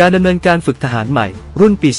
การดำเนินการฝึกทหารใหม่ รุ่นปี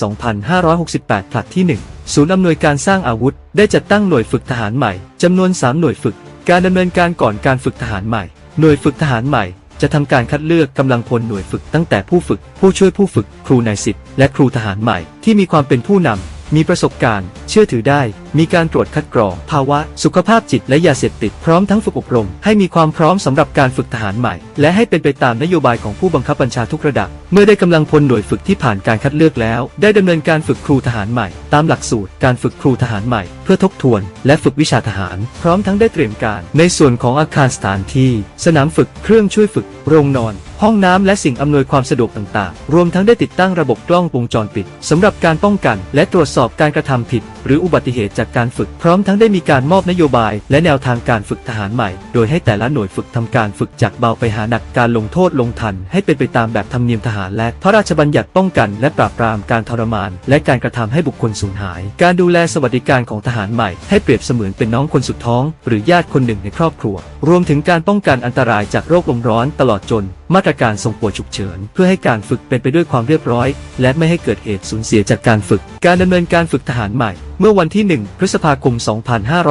2568ผลัดที่ 1 ศูนย์อำนวยการสร้างอาวุธ ได้จัดตั้งหน่วยฝึกทหารใหม่จำนวน 3 หน่วยฝึก การดำเนินการก่อนการฝึกทหารใหม่ หน่วยฝึกทหารใหม่ จะทำการคัดเลือกกำลังพลหน่วยฝึกตั้งแต่ผู้ฝึก ผู้ช่วยผู้ฝึก ครูนายสิบและครูทหารใหม่ที่มีความเป็นผู้นำ มีประสบการณ์ เชื่อถือได้ มีการตรวจคัดกรอง ภาวะ สุขภาพจิตและยาเสพติด พร้อมทั้งฝึกอบรม ให้มีความพร้อมสำหรับการฝึกทหารใหม่ และให้เป็นไปตามนโยบายของผู้บังคับบัญชาทุกระดับ เมื่อได้กำลังพลหน่วยฝึกที่ผ่านการคัดเลือกแล้ว ได้ดำเนินการฝึกครูทหารใหม่ ตามหลักสูตร การฝึกครูทหารใหม่ เพื่อทบทวน และฝึกวิชาทหาร พร้อมทั้งได้เตรียมการ ในส่วนของอาคารสถานที่ สนามฝึก เครื่องช่วยฝึก โรงนอน ห้องน้ำและสิ่งอำนวยความสะดวกต่างๆ รวมทั้งได้ติดตั้งระบบกล้องวงจรปิดสำหรับการป้องกันและตรวจสอบการกระทำผิด หรืออุบัติเหตุจากการฝึก พร้อมทั้งได้มีการมอบนโยบาย และแนวทางการฝึกทหารใหม่ โดยให้แต่ละหน่วยฝึกทำการฝึกจากเบาไปหาหนักการลงโทษลงทัน ให้เป็นไปตามแบบธรรมเนียมทหารและพระราชบัญญัติป้องกันและปราบปรามการทรมาน และการกระทำให้บุคคลสูญหาย การดูแลสวัสดิการของทหารใหม่ ให้เปรียบเสมือนเป็นน้องคนสุดท้อง หรือญาติคนหนึ่งในครอบครัว รวมถึงการป้องกันอันตรายจากโรคลมร้อนตลอดจนมาตรการส่งป่วยฉุกเฉิน เพื่อให้การฝึกเป็นไปด้วยความเรียบร้อย และไม่ให้เกิดเหตุสูญเสียจากการฝึก การดำเนินการฝึกทหารใหม่ เมื่อวันที่ 1 พฤษภาคม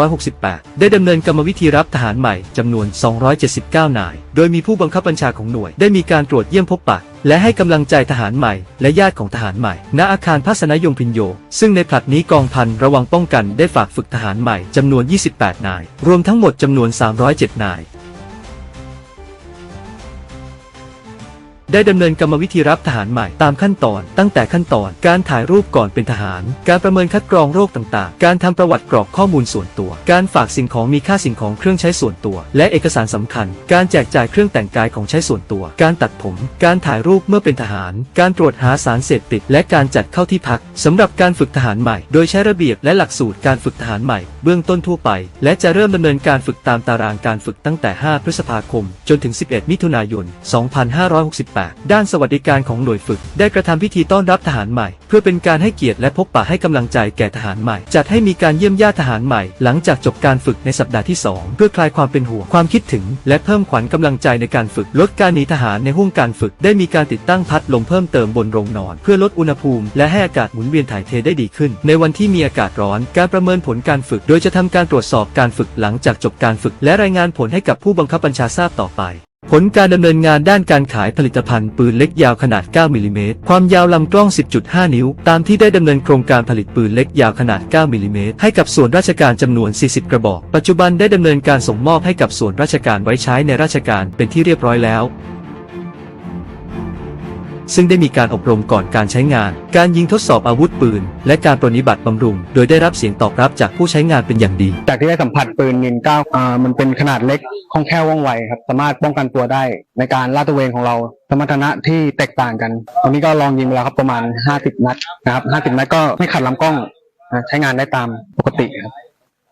2568 ได้ดำเนินกรรมวิธีรับทหารใหม่จำนวน 279 นาย โดยมีผู้บังคับบัญชาของหน่วย ได้มีการตรวจเยี่ยมพบปะและให้กำลังใจทหารใหม่ และญาติของทหารใหม่ ณ อาคารพัฒนยงพินโย ซึ่งในผลัดนี้กองพันระวังป้องกันได้ฝากฝึกทหารใหม่จำนวน 28 นาย รวมทั้งหมดจำนวน 307 นาย ได้ดำเนินกรรมวิธีรับทหารใหม่ตามขั้นตอน ตั้งแต่ขั้นตอนการถ่ายรูปก่อนเป็นทหาร การประเมินคัดกรองโรคต่างๆ การทำประวัติกรอกข้อมูลส่วนตัว การฝากสิ่งของมีค่าสิ่งของเครื่องใช้ส่วนตัว และเอกสารสำคัญ การแจกจ่ายเครื่องแต่งกายของใช้ส่วนตัว การตัดผม การถ่ายรูปเมื่อเป็นทหาร การตรวจหาสารเสพติด และการจัดเข้าที่พักสำหรับการฝึกทหารใหม่ โดยใช้ระเบียบและหลักสูตรการฝึกทหารใหม่ เบื้องต้นทั่วไป และจะเริ่มดำเนินการฝึกตามตารางการฝึกตั้งแต่ 5 พฤษภาคม จนถึง 11 มิถุนายน 2560 8 ด้านสวัสดิการของหน่วยฝึก ได้กระทำพิธีต้อนรับทหารใหม่ เพื่อเป็นการให้เกียรติและพบปะให้กำลังใจแก่ทหารใหม่ จัดให้มีการเยี่ยมญาติทหารใหม่ หลังจากจบการฝึกในสัปดาห์ที่ 2 เพื่อคลายความเป็นห่วงความคิดถึง และเพิ่มขวัญกำลังใจในการฝึก ลดการหนีทหารในห้วงการฝึก ได้มีการติดตั้งพัดลมเพิ่มเติมบนโรงนอน เพื่อลดอุณหภูมิ และให้อากาศหมุนเวียนถ่ายเทได้ดีขึ้น ในวันที่มีอากาศร้อน การประเมินผลการฝึก โดยจะทำการตรวจสอบการฝึกหลังจากจบการฝึก และรายงานผลให้กับผู้บังคับบัญชาทราบต่อไป ผลการดำเนินงานด้านการขายผลิตภัณฑ์ปืนเล็กยาวขนาด 9 มิลลิเมตร ความยาวลำกล้อง 10.5 นิ้ว ตามที่ได้ดำเนินโครงการผลิตปืนเล็กยาวขนาด 9 มิลลิเมตร ให้กับส่วนราชการจำนวน 40 กระบอก ปัจจุบันได้ดำเนินการส่งมอบให้กับส่วนราชการไว้ใช้ในราชการเป็นที่เรียบร้อยแล้ว ซึ่งได้มีการอบรมก่อนการใช้งาน การยิงทดสอบอาวุธปืน และการปรนนิบัติบำรุง โดยได้รับเสียงตอบรับจากผู้ใช้งานเป็นอย่างดี จากที่ได้สัมผัสปืนยิงเก้าอ่ามันเป็นขนาดเล็กคล่องแคล่วว่องไวครับ สามารถป้องกันตัวได้ในการลาดตระเวนของเรา สมรรถนะที่แตกต่างกันวันนี้ก็ลองยิงไปแล้วครับประมาณ 50 นัดนะครับ50 นัดก็ไม่ขัดลำกล้องนะใช้งานได้ตามปกติครับ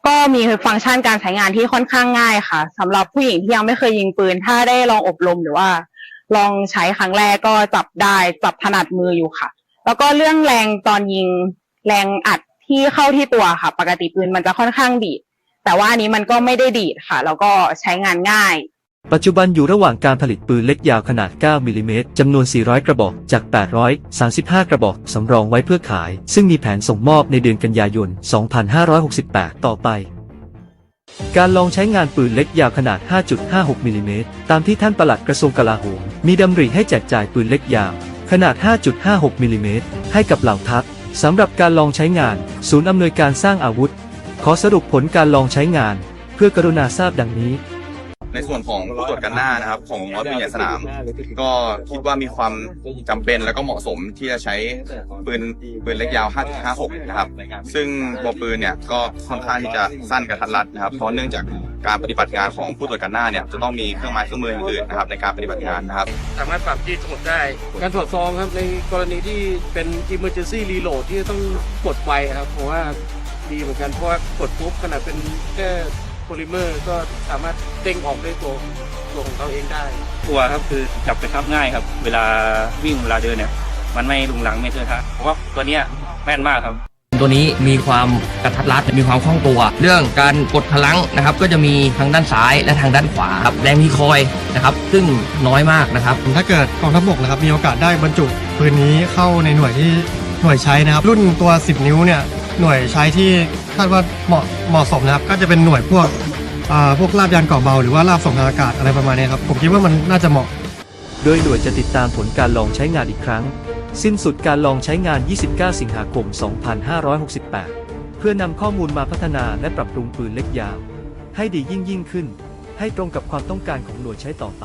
ก็มีฟังก์ชันการใช้งานที่ค่อนข้างง่ายค่ะสำหรับผู้หญิงที่ยังไม่เคยยิงปืน ถ้าได้ลองอบรมหรือว่า ลองใช้ครั้งแรกก็จับได้จับถนัดมืออยู่ค่ะ แล้วก็เรื่องแรงตอนยิงแรงอัดที่เข้าที่ตัวค่ะ ปกติปืนมันจะค่อนข้างดีด แต่ว่าอันนี้มันก็ไม่ได้ดีดค่ะ แล้วก็ใช้งานง่าย ปัจจุบันอยู่ระหว่างการผลิตปืนเล็กยาวขนาด 9 มิลลิเมตรจำนวน 400 กระบอก จาก 835 กระบอก สำรองไว้เพื่อขาย ซึ่งมีแผนส่งมอบในเดือนกันยายน 2568 ต่อไป การลองใช้งานปืนเล็กยาวขนาด 5.56 มิลลิเมตร ตามที่ท่านปลัดกระทรวงกลาโหม มีดำริให้แจกจ่ายปืนเล็กยาว ขนาด 5.56 มิลลิเมตร ให้กับเหล่าทัพสำหรับการลองใช้งาน ศูนย์อำนวยการสร้างอาวุธ ขอสรุปผลการลองใช้งาน เพื่อกรุณาทราบดังนี้ ในส่วนของผู้ตรวจการหน้านะครับ ของร้อยปืนใหญ่สนาม ก็คิดว่ามีความจำเป็นแล้วก็เหมาะสมที่จะใช้ปืนปืนเล็กยาว 5.56 นะครับ ซึ่งตัวปืนเนี่ยก็ค่อนข้างที่จะสั้นกระทัดรัดนะครับ เพราะเนื่องจากการปฏิบัติงานของผู้ตรวจการหน้าเนี่ยจะต้องมีเครื่องไม้เครื่องมืออย่างอื่นนะครับในการปฏิบัติงานนะครับ สามารถปรับที่สมุดได้ การถอดซองครับในกรณีที่เป็น emergency reload ที่ต้องกดไวครับผมว่าดีเหมือนกันเพราะว่ากดปุ๊บขนาดเป็นแค่ โพลิเมอร์ก็สามารถเด้งออกด้วยตัวตัวของเขาเองได้ตัวครับคือจับไปครับง่ายครับ เวลาวิ่งเวลาเดินเนี่ย มันไม่ลุงหลังไม่เทอะทะเพราะว่าตัวเนี้ยแม่นมากครับตัวนี้มีความกระทัดรัดมีความคล่องตัว เรื่องการกดพลังนะครับ ก็จะมีทางด้านซ้ายและทางด้านขวาครับแรงมีคอยนะครับซึ่งน้อยมากนะครับ ถ้าเกิดกองทัพบกนะครับมีโอกาสได้บรรจุปืนนี้เข้าในหน่วยที่หน่วยใช้นะครับ รุ่นตัว 10 นิ้วเนี่ย หน่วยใช้ที่คาดว่าเหมาะเหมาะสมนะครับ ก็จะเป็นหน่วยพวกอาพวกลาบยานเกราะเบา หรือว่าลาบส่งทางอากาศอะไรประมาณนี้ครับ ผมคิดว่ามันน่าจะเหมาะ โดยหน่วยจะติดตามผลการลองใช้งานอีกครั้ง สิ้นสุดการลองใช้งาน 29 สิงหาคม 2568 เพื่อนำข้อมูลมาพัฒนาและปรับปรุงปืนเล็กยาว ให้ดียิ่งยิ่งขึ้น ให้ตรงกับความต้องการของหน่วยใช้ต่อไป